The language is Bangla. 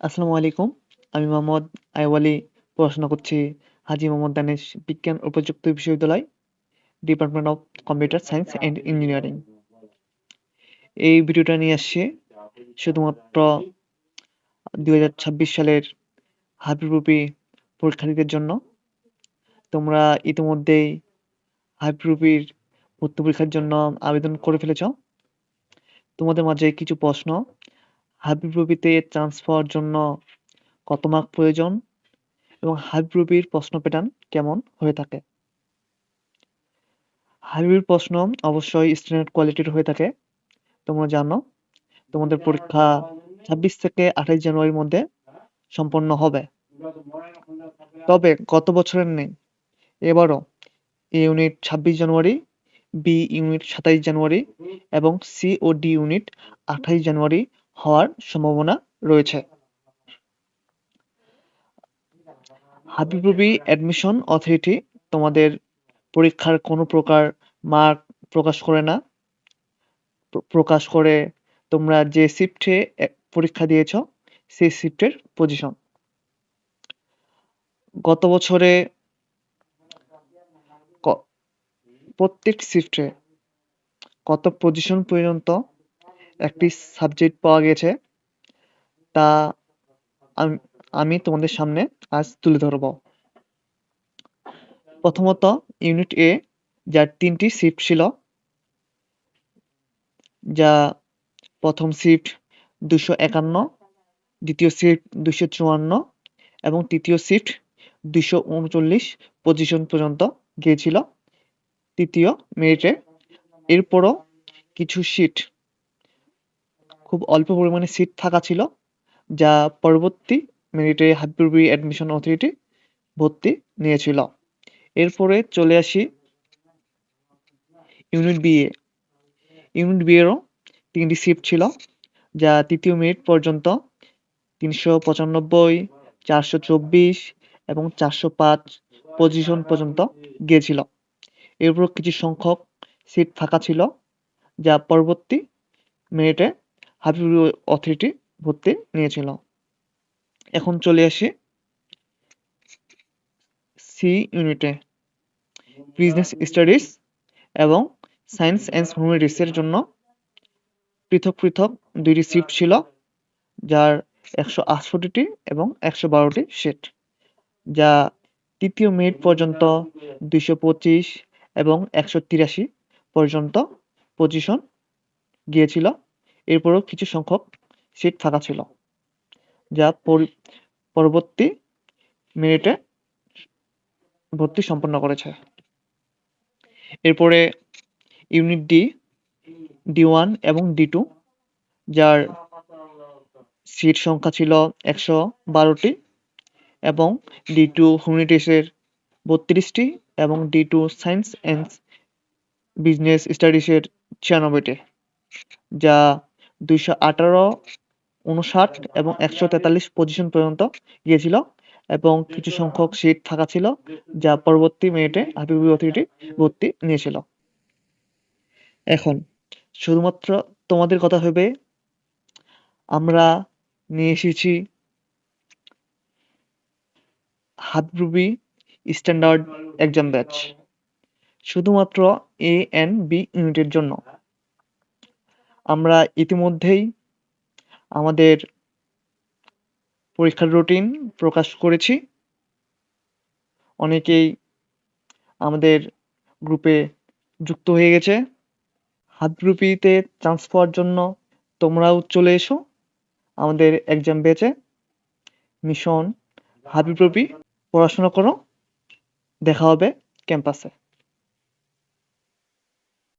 আসসালামু আলাইকুম। আমি মোহাম্মদ আইওয়ালি, পড়াশোনা করছি হাজি মোহাম্মদ দানেশ বিজ্ঞান ও প্রযুক্তি বিশ্ববিদ্যালয় department of computer science and engineering এই ভিডিওটা নিয়ে আসছি শুধুমাত্র দুই হাজার ছাব্বিশ সালের হাবিবরূপী পরীক্ষার্থীদের জন্য। তোমরা ইতিমধ্যেই হাবিবরূপীর ভর্তি পরীক্ষার জন্য আবেদন করে ফেলেছ। তোমাদের মাঝে কিছু প্রশ্ন হাবিবরবিতে চান্স পাওয়ার জন্য কত মার্ক প্রয়োজন? এবং হাবিবরবির প্রশ্ন প্যাটার্ন কেমন হয়ে থাকে? হাবিবির প্রশ্ন অবশ্যই স্ট্যান্ডার্ড কোয়ালিটির হয়ে থাকে। তোমরা জানো, তোমাদের পরীক্ষা ছাব্বিশ থেকে আঠাশ জানুয়ারির মধ্যে সম্পন্ন হবে। তবে গত বছরের নেই। এবারও এ ইউনিট ছাব্বিশ জানুয়ারি, বি ইউনিট সাতাইশ জানুয়ারি এবং সি ও ডি ইউনিট আঠাইশ জানুয়ারি হওয়ার সম্ভাবনা রয়েছে। হাবিবুবি অ্যাডমিশন অথরিটি তোমাদের পরীক্ষার কোনো প্রকার মার্ক প্রকাশ করে না। প্রকাশ করে তোমরা যে শিফটে পরীক্ষা দিয়েছ, সেই শিফটের পজিশন গত বছরে প্রত্যেক শিফটে কত পজিশন পর্যন্ত একটি সাবজেক্ট পাওয়া গেছে। তা আমি তোমাদের সামনে আজ তুলে ধরব। প্রথমত ইউনিট এ যার তিনটি শিফট ছিল, যা প্রথম শিফট দুশো একান্ন, দ্বিতীয় শিফট দুশো চুয়ান্ন, এবং তৃতীয় শিফট দুশো উনচল্লিশ পজিশন পর্যন্ত গিয়েছিল। তৃতীয় মেরিটে এরপরও কিছু সিট খুব অল্প পরিমাণে সিট থাকা ছিল, যা পরবর্তী মেরিটে হাবিবি অ্যাডমিশন অথরিটি ভর্তি নিয়েছিল। এরপরে চলে আসি unit B A. Unit B তিনটি শিফট ছিল, যা তৃতীয় মিনিট পর্যন্ত তিনশো পঁচানব্বই, চারশো চব্বিশ এবং চারশো পাঁচ পজিশন পর্যন্ত গিয়েছিল। এরপর কিছু সংখ্যক সিট ফাঁকা ছিল, যা পরবর্তী মিনিটে হাবিবুল অথরিটি ভর্তি নিয়েছিল। এখন চলে আসি সি ইউনিটে। বিজনেস স্টাডিজ এবং সায়েন্স অ্যান্ড হিউম্যানিটিসের জন্য পৃথক পৃথক দুইটি শিফট ছিল, যার একশো আটষট্টিটি এবং একশো বারোটি সিট যা তৃতীয় মিনিট পর্যন্ত দুইশো পঁচিশ এবং একশো তিরাশি পর্যন্ত পজিশন গিয়েছিল। এরপরও কিছু সংখ্যক সিট ফাঁকা ছিল, যা পরবর্তী মিনিটে ভর্তি সম্পন্ন করেছে। এরপরে ইউনিট ডি ডি ওয়ান এবং ডি টু যার সিট সংখ্যা ছিল একশো বারোটি এবং ডি টু হিউম্যানিটিসের বত্রিশটি এবং D two science and business স্টাডিজের ছিয়ানব্বইটি, যা দুইশো আঠারো, উনষাট এবং একশো তেতাল্লিশ পজিশন পর্যন্ত গিয়েছিল এবং কিছু সংখ্যক সিট ফাঁকা ছিল যা পরবর্তী মিনিটে হাবিবি অথরিটি ভর্তি নিয়েছিল। এখন শুধুমাত্র তোমাদের কথা ভেবে আমরা নিয়ে এসেছি হাবিবি স্ট্যান্ডার্ড এক্সাম ব্যাচ, শুধুমাত্র এ এন বি ইউনিটের জন্য। আমরা ইতিমধ্যেই আমাদের পরীক্ষার রুটিন প্রকাশ করেছি। অনেকেই আমাদের গ্রুপে যুক্ত হয়ে গেছে। হাত গ্রুপিতে চান্স পাওয়ার জন্য তোমরাও চলে এসো। আমাদের এক্সাম বেচে। মিশন হাবিপ্রবি পড়াশোনা করো। দেখা হবে ক্যাম্পাসে